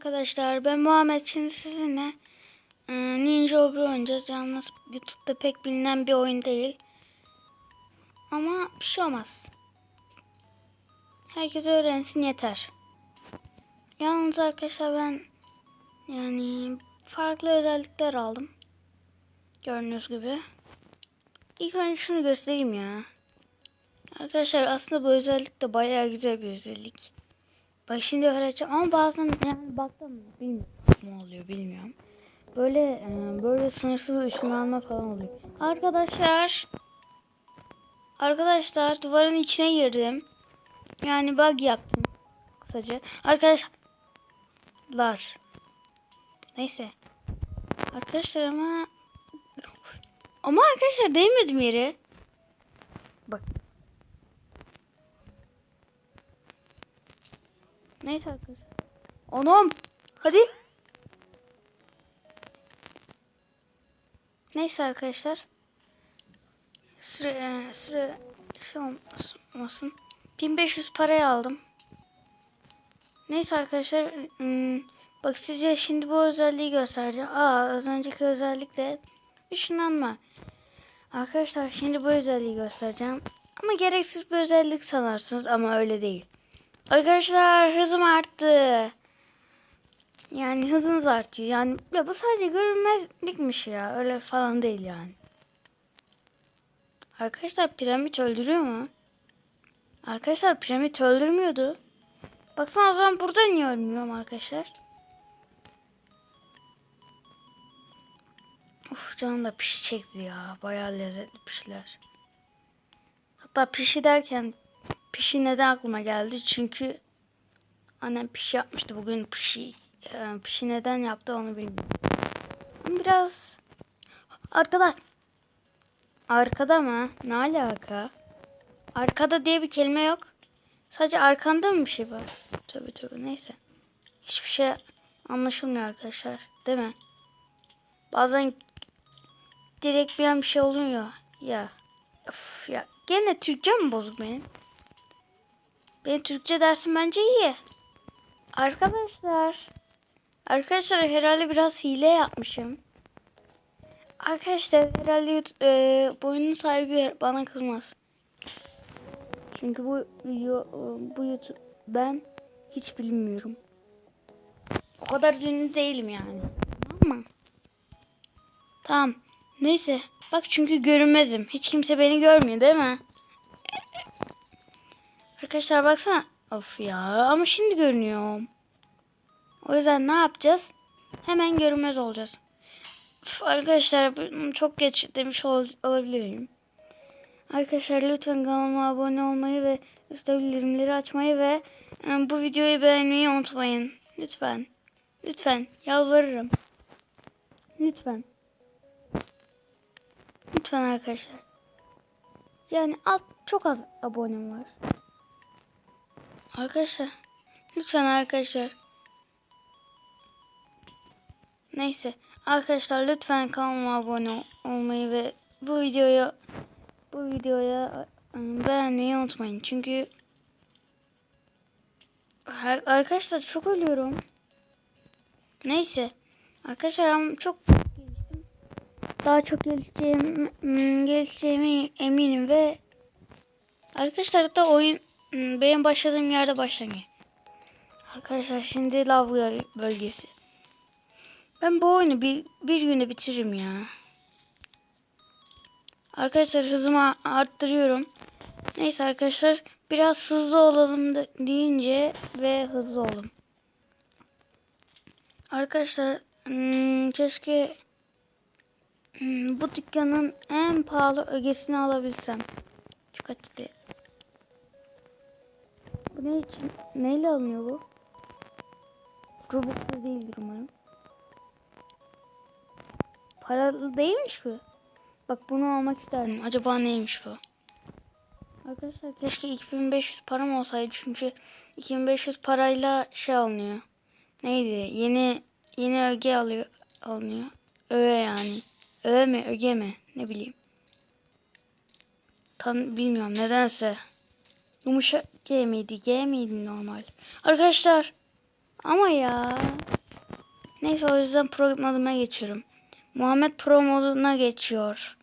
arkadaşlar. Ben Muhammed. Şimdi sizinle e, Ninja Hobby oynayacağız. Yalnız YouTube'da pek bilinen bir oyun değil. Ama bir şey olmaz. Herkes öğrensin yeter. Yalnız arkadaşlar ben yani farklı özellikler aldım. Gördüğünüz gibi. İlk önce şunu göstereyim ya. Arkadaşlar aslında bu özellik de bayağı güzel bir özellik. Bak şimdi öğreteceğim ama bazen yani baktım bilmiyorum ne oluyor bilmiyorum. Böyle e, böyle sınırsız ışınlanma falan oluyor. Arkadaşlar Arkadaşlar duvarın içine girdim. Yani bug yaptım kısaca. Arkadaşlar Neyse. Arkadaşlar ama ama arkadaşlar değmedim yere. Neyse arkadaşlar. Anam. Hadi. Neyse arkadaşlar. Süre, e, süre şey olmasın. 1500 parayı aldım. Neyse arkadaşlar. ım, Bak size şimdi bu özelliği göstereceğim. Aa az önceki özellik de ışınlanma. Arkadaşlar şimdi bu özelliği göstereceğim. Ama gereksiz bir özellik sanarsınız ama öyle değil. Arkadaşlar hızım arttı. Yani hızınız artıyor. Yani ya bu sadece görünmezlikmiş ya. Öyle falan değil yani. Arkadaşlar piramit öldürüyor mu? Arkadaşlar piramit öldürmüyordu. Baksana o zaman burada niye ölmüyorum arkadaşlar? Uf canım da pişi çekti ya. Bayağı lezzetli pişiler. Hatta pişi derken pişi neden aklıma geldi? Çünkü annem pişi yapmıştı bugün pişi. e, Pişi neden yaptı onu bilmiyorum. Biraz arkada. Arkada mı? Ne alaka? Arkada diye bir kelime yok. Sadece arkanda mı bir şey var? Tabii tabii neyse. Hiçbir şey anlaşılmıyor arkadaşlar. Değil mi? Bazen direkt bir an bir şey oluyor. Ya. Of ya. Gene Türkçe mi bozuk benim? Benim Türkçe dersim bence iyi. Arkadaşlar. Arkadaşlar herhalde biraz hile yapmışım. Arkadaşlar herhalde e, bu oyunun sahibi bana kızmaz. Çünkü bu e, bu YouTube ben hiç bilmiyorum. O kadar ünlü değilim yani. Tamam mı? Tamam. Neyse. Bak çünkü görünmezim. Hiç kimse beni görmüyor değil mi? Arkadaşlar baksana. Of ya ama şimdi görünüyorum. O yüzden ne yapacağız? Hemen görünmez olacağız. Üf, arkadaşlar çok geç demiş ol, olabilirim. Arkadaşlar lütfen kanalıma abone olmayı ve üstte bildirimleri açmayı ve bu videoyu beğenmeyi unutmayın. Lütfen. Lütfen. Yalvarırım. Lütfen. Lütfen arkadaşlar. Yani az, çok az abonem var. Arkadaşlar. Lütfen arkadaşlar. Neyse. Arkadaşlar lütfen kanalıma abone ol- olmayı ve bu videoyu bu videoya ıı, beğenmeyi unutmayın. Çünkü her, arkadaşlar çok ölüyorum. Neyse. Arkadaşlar çok geliştim. Daha çok gelişeceğim, gelişeceğime eminim ve arkadaşlar hatta oyun benim başladığım yerde başlamayın. Arkadaşlar şimdi lav böl- bölgesi. Ben bu oyunu bir, bir günde bitiririm ya. Arkadaşlar hızımı arttırıyorum. Neyse arkadaşlar biraz hızlı olalım deyince ve hızlı olun. Arkadaşlar hmm, keşke hmm, bu dükkanın en pahalı ögesini alabilsem. Kaç diye. Bu ne için? Neyle alınıyor bu? Robux'ta değildir umarım. Paralı değilmiş bu. Bak bunu almak isterdim. Acaba neymiş bu? Arkadaşlar keşke 2500 param olsaydı çünkü 2500 parayla şey alınıyor. Neydi? Yeni yeni öge alıyor alınıyor. Öğe yani. Öğe mi öge mi ne bileyim. Tam bilmiyorum nedense. Yumuşak G miydi G miydi normal. Arkadaşlar Ama ya. Neyse o yüzden pro moduna geçiyorum. Muhammed pro moduna geçiyor.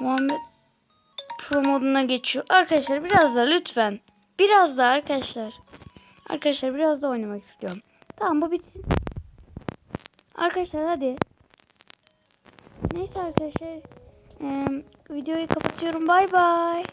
Muhammed pro moduna geçiyor. Arkadaşlar biraz da lütfen. Biraz da arkadaşlar. Arkadaşlar biraz da oynamak istiyorum. Tamam bu bitsin. Arkadaşlar hadi. Neyse arkadaşlar. eee, videoyu kapatıyorum. Bay bay.